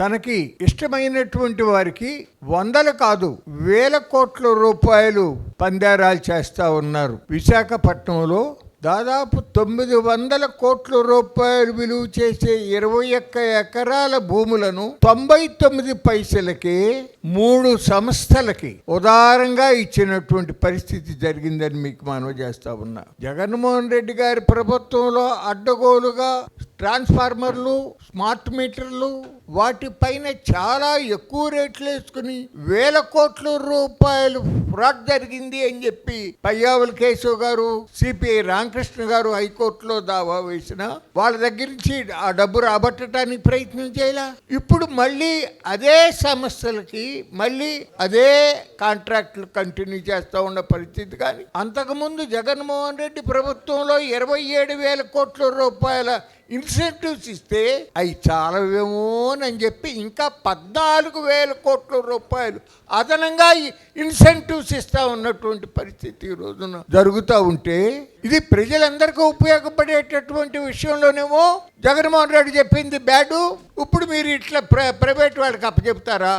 తనకి ఇష్టమైనటువంటి వారికి వందలు కాదు వేల కోట్ల రూపాయలు పందారాలు చేస్తూ ఉన్నారు. విశాఖపట్నంలో దాదాపు తొమ్మిది వందల కోట్ల రూపాయలు విలువ చేసే ఇరవై ఒక్క ఎకరాల భూములను తొంభై తొమ్మిది పైసలకి మూడు సంస్థలకి ఉదారంగా ఇచ్చినటువంటి పరిస్థితి జరిగిందని మీకు మనవి చేస్తా ఉన్నా. జగన్మోహన్ రెడ్డి గారి ప్రభుత్వంలో అడ్డగోలుగా ట్రాన్స్ఫార్మర్లు స్మార్ట్ మీటర్లు వాటిపైన చాలా ఎక్కువ రేట్లు వేసుకుని వేల కోట్ల రూపాయలు ఫ్రాడ్ జరిగింది అని చెప్పి పయ్యావుల కేశవ్ గారు సిపిఐ రామకృష్ణ గారు హైకోర్టులో దావా వేసిన వాళ్ళ దగ్గర నుంచి ఆ డబ్బు రాబట్టడానికి ప్రయత్నం చేయాల. ఇప్పుడు మళ్ళీ అదే సమస్యలకి మళ్ళీ అదే కాంట్రాక్ట్లు కంటిన్యూ చేస్తూ ఉన్న పరిస్థితి కానీ అంతకుముందు జగన్మోహన్ రెడ్డి ప్రభుత్వంలో ఇరవై ఏడు వేల కోట్ల రూపాయల ఇన్సెంటివ్స్ ఇస్తే అవి చాలవేమో అని చెప్పి ఇంకా పద్నాలుగు వేల కోట్ల రూపాయలు అదనంగా ఈ ఇన్సెంటివ్స్ ఇస్తా ఉన్నటువంటి పరిస్థితి ఈ రోజున జరుగుతూ ఉంటే ఇది ప్రజలందరికీ ఉపయోగపడేటటువంటి విషయంలోనేమో జగన్మోహన్ రెడ్డి చెప్పింది బ్యాడు. ఇప్పుడు మీరు ఇట్లా ప్ర ప్రైవేట్ వాళ్ళకి అప్పచెప్తారా?